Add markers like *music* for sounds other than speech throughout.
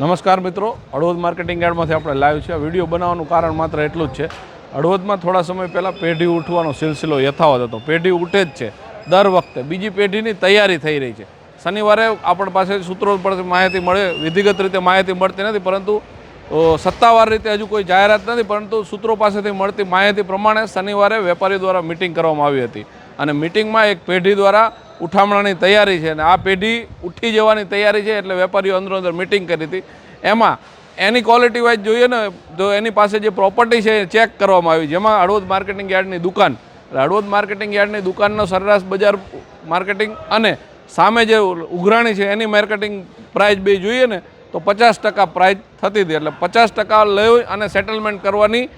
નમસ્કાર મિત્રો, હળવદ માર્કેટિંગ યાર્ડમાંથી આપણે લાઈવ છે વીડિયો બનાવવાનું કારણ માત્ર એટલું જ છે, હળવદમાં થોડા સમય પહેલાં પેઢી ઉઠવાનો સિલસિલો યથાવત હતો. પેઢી ઉઠે જ છે, દર વખતે. બીજી પેઢીની તૈયારી થઈ રહી છે. શનિવારે આપણી પાસે સૂત્રો પરથી માહિતી મળે, વિધિગત રીતે માહિતી મળતી નથી, પરંતુ સત્તાવાર રીતે હજુ કોઈ જાહેરાત નથી, પરંતુ સૂત્રો પાસેથી મળતી માહિતી પ્રમાણે શનિવારે વેપારી દ્વારા મિટિંગ કરવામાં આવી હતી. અને મિટિંગમાં એક પેઢી દ્વારા ઉઠામણાની તૈયારી છે અને આ પેઢી ઉઠી જવાની તૈયારી છે એટલે વેપારીઓ અંદરો અંદર મિટિંગ કરી હતી. એમાં એની ક્વોલિટી વાઇઝ જોઈએ ને તો એની પાસે જે પ્રોપર્ટી છે એ ચેક કરવામાં આવી. જેમાં હળવદ માર્કેટિંગ યાર્ડની દુકાન. હળવદ માર્કેટિંગ યાર્ડની દુકાનનો સરેરાશ બજાર માર્કેટિંગ અને સામે જે ઉઘરાણી છે એની માર્કેટિંગ પ્રાઇસ બે જોઈએ ને, તો પચાસ ટકા પ્રાઇસ થતી હતી. એટલે પચાસ ટકા લઈ અને સેટલમેન્ટ કરવાની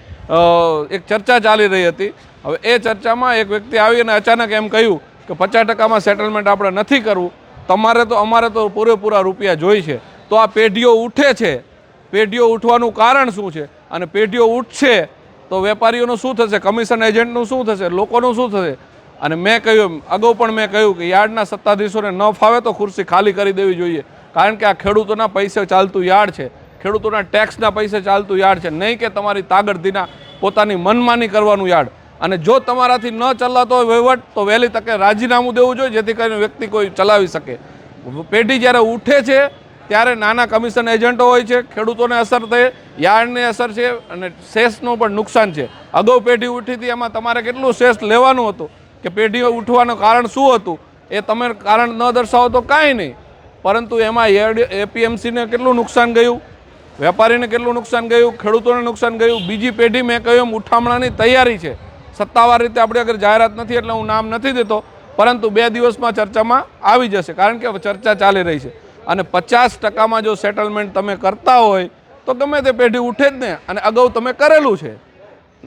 એક ચર્ચા ચાલી રહી હતી. હવે એ ચર્ચામાં એક વ્યક્તિ આવી અને અચાનક એમ કહ્યું કે પચાસ ટકામાં સેટલમેન્ટ આપણે નથી કરવું, તમારે તો અમારે તો પૂરેપૂરા રૂપિયા જોઈ છે. તો આ પેઢીઓ ઉઠે છે. પેઢીઓ ઉઠવાનું કારણ શું છે? અને પેઢીઓ ઉઠશે તો વેપારીઓનું શું થશે? કમિશન એજન્ટનું શું થશે? લોકોનું શું થશે? અને મેં કહ્યું, અગાઉ પણ મેં કહ્યું કે યાર્ડના સત્તાધીશોને ન ફાવે તો ખુરશી ખાલી કરી દેવી જોઈએ. કારણ કે આ ખેડૂતોના પૈસે ચાલતું યાર્ડ છે. ખેડૂતોના ટેક્સના પૈસે ચાલતું યાર્ડ છે. નહીં કે તમારી તાગડધીના પોતાની મનમાની કરવાનું યાર્ડ. અને જો તમારાથી ન ચલાતો હોય વહીવટ, તો વહેલી તકે રાજીનામું દેવું જોઈએ, જેથી કરીને વ્યક્તિ કોઈ ચલાવી શકે. પેઢી જ્યારે ઉઠે છે, ત્યારે નાના કમિશન એજન્ટો હોય છે, ખેડૂતોને અસર થઈ યાર્ડને અસર છે, અને શેષનું પણ નુકસાન છે. અગાઉ પેઢી ઉઠી હતી, એમાં તમારે કેટલું શેષ લેવાનું હતું? કે પેઢીઓ ઉઠવાનું કારણ શું હતું? એ તમે કારણ ન દર્શાવો તો કાંઈ નહીં. પરંતુ એમાં એપીએમસીને કેટલું નુકસાન ગયું? વેપારીને કેટલું નુકસાન ગયું? ખેડૂતોને નુકસાન ગયું? બીજી પેઢી મેં કહ્યું ઉઠામણાની તૈયારી છે. સત્તાવાર રીતે આપણે અગર જાહેરાત નથી એટલે હું નામ નથી દેતો, પરંતુ બે દિવસમાં ચર્ચામાં આવી જશે, કારણ કે ચર્ચા ચાલી રહી છે. અને પચાસ ટકામાં જો સેટલમેન્ટ તમે કરતા હોય, તો ગમે તે પેઢી ઉઠે જ ને, અને અગાઉ તમે કરેલું છે.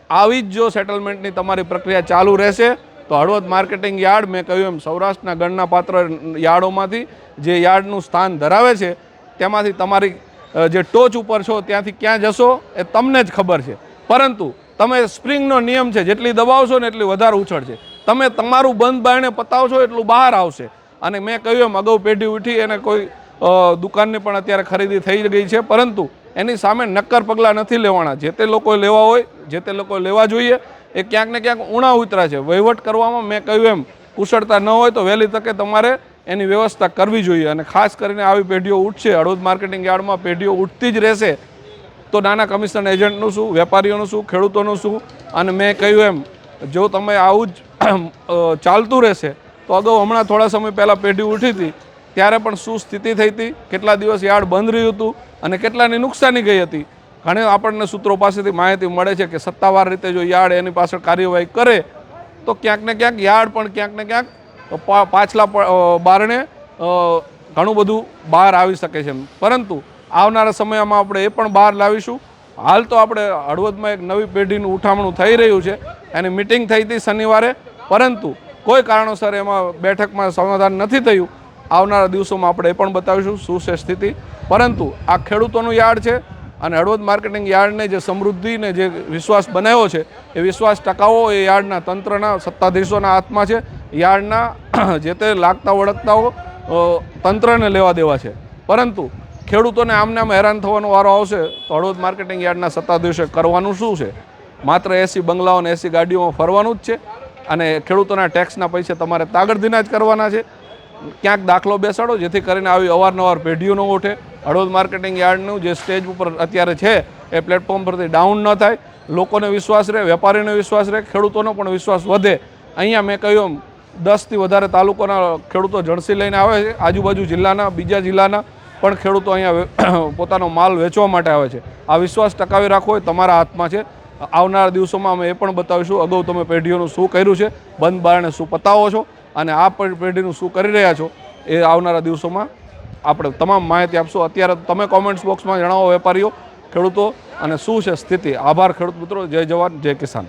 આવી જ જો સેટલમેન્ટની તમારી પ્રક્રિયા ચાલુ રહેશે, તો હળવદ માર્કેટિંગ યાર્ડ, મેં કહ્યું એમ, સૌરાષ્ટ્રના ગણના પાત્ર યાર્ડોમાંથી જે યાર્ડનું સ્થાન ધરાવે છે, તેમાંથી તમારી જે ટોચ ઉપર છો, ત્યાંથી ક્યાં જશો, એ તમને જ ખબર છે. પરંતુ તમે સ્પ્રિંગનો નિયમ છે, જેટલી દબાવશો ને એટલી વધારે ઉછળશે. તમે તમારું બંધ બારણે પતાવશો એટલું બહાર આવશે. અને મેં કહ્યું એમ, અગાઉ પેઢી ઉઠી અને કોઈ દુકાનની પણ અત્યારે ખરીદી થઈ ગઈ છે, પરંતુ એની સામે નક્કર પગલાં નથી લેવાના. જે તે લોકોએ લેવા હોય, જે તે લોકોએ લેવા જોઈએ, એ ક્યાંક ને ક્યાંક ઉણા ઉતરા છે. વહીવટ કરવામાં મેં કહ્યું એમ, કુશળતા ન હોય તો વહેલી તકે તમારે એની વ્યવસ્થા કરવી જોઈએ. અને ખાસ કરીને આવી પેઢીઓ ઉઠશે, હળવદ માર્કેટિંગ યાર્ડમાં પેઢીઓ ઉઠતી જ રહેશે તો નાના કમિશન એજન્ટનું શું, વેપારીઓનું શું, ખેડૂતોનું શું? અને મેં કહ્યું એમ, જો તમે આવું જ ચાલતું રહેશે, તો અગાઉ હમણાં થોડા સમય પહેલાં પેઢી ઉઠી હતી, ત્યારે પણ શું સ્થિતિ થઈ હતી, કેટલા દિવસ યાર્ડ બંધ રહ્યું હતું, અને કેટલાની નુકસાની ગઈ હતી. ઘણી આપણને સૂત્રો પાસેથી માહિતી મળે છે કે સત્તાવાર રીતે જો યાર્ડ એની પાછળ કાર્યવાહી કરે, તો ક્યાંક ને ક્યાંક યાર્ડ પણ ક્યાંક ને ક્યાંક પાછલા બારણે ઘણું બધું બહાર આવી શકે છે પરંતુ આવનારા સમયમાં આપણે એ પણ બહાર લાવીશું. હાલ તો આપણે હળવદમાં એક નવી પેઢીનું ઉઠામણું થઈ રહ્યું છે. એની મિટિંગ થઈ હતી શનિવારે. પરંતુ કોઈ કારણોસર એમાં બેઠકમાં સમાધાન નથી થયું. આવનારા દિવસોમાં આપણે એ પણ બતાવીશું શું છે સ્થિતિ. પરંતુ આ ખેડૂતોનું યાર્ડ છે અને હળવદ માર્કેટિંગ યાર્ડને જે સમૃદ્ધિને જે વિશ્વાસ બનાવ્યો છે, એ વિશ્વાસ ટકાવો એ યાર્ડના તંત્રના, સત્તાધીશોના હાથમાં છે. યાર્ડના જે તે લાગતા વળગતાઓ તંત્રને લેવા દેવા છે. પરંતુ ખેડૂતોને આમને આમ હેરાન થવાનો વારો આવશે તો હળવદ માર્કેટિંગ યાર્ડના સત્તાધીશોએ કરવાનું શું છે? માત્ર એસી બંગલાઓ અને એસી ગાડીઓમાં ફરવાનું જ છે અને ખેડૂતોના ટેક્સના પૈસા તમારે તાગડધીના જ કરવાના છે. ક્યાંક દાખલો બેસાડો જેથી કરીને આવી અવારનવાર પેઢીઓ ન ઉઠે હળવદ માર્કેટિંગ યાર્ડનું જે સ્ટેજ ઉપર અત્યારે છે એ પ્લેટફોર્મ પરથી ડાઉન ન થાય. લોકોને વિશ્વાસ રહે, વેપારીને વિશ્વાસ રહે, ખેડૂતોનો પણ વિશ્વાસ વધે. અહીંયા મેં કહ્યું દસથી વધારે તાલુકાના ખેડૂતો જણસી લઈને આવે છે. આજુબાજુ જિલ્લાના, બીજા જિલ્લાના પણ ખેડૂતો અહીંયા *coughs* પોતાનો માલ વેચવા માટે આવે છે. આ વિશ્વાસ ટકાવી રાખવો એ તમારા હાથમાં છે. આવનારા દિવસોમાં અમે એ પણ બતાવીશું અગાઉ તમે પેઢીઓનું શું કર્યું છે, બંધ બારણે શું પતાવો છો અને આ પેઢીનું શું કરી રહ્યા છો એ આવનારા દિવસોમાં આપણે તમામ માહિતી આપશું. અત્યારે તમે કોમેન્ટ્સ બોક્સમાં જણાવો વેપારીઓ, ખેડૂતો અને શું છે સ્થિતિ. આભાર ખેડૂત મિત્રો. જય જવાન, જય કિસાન.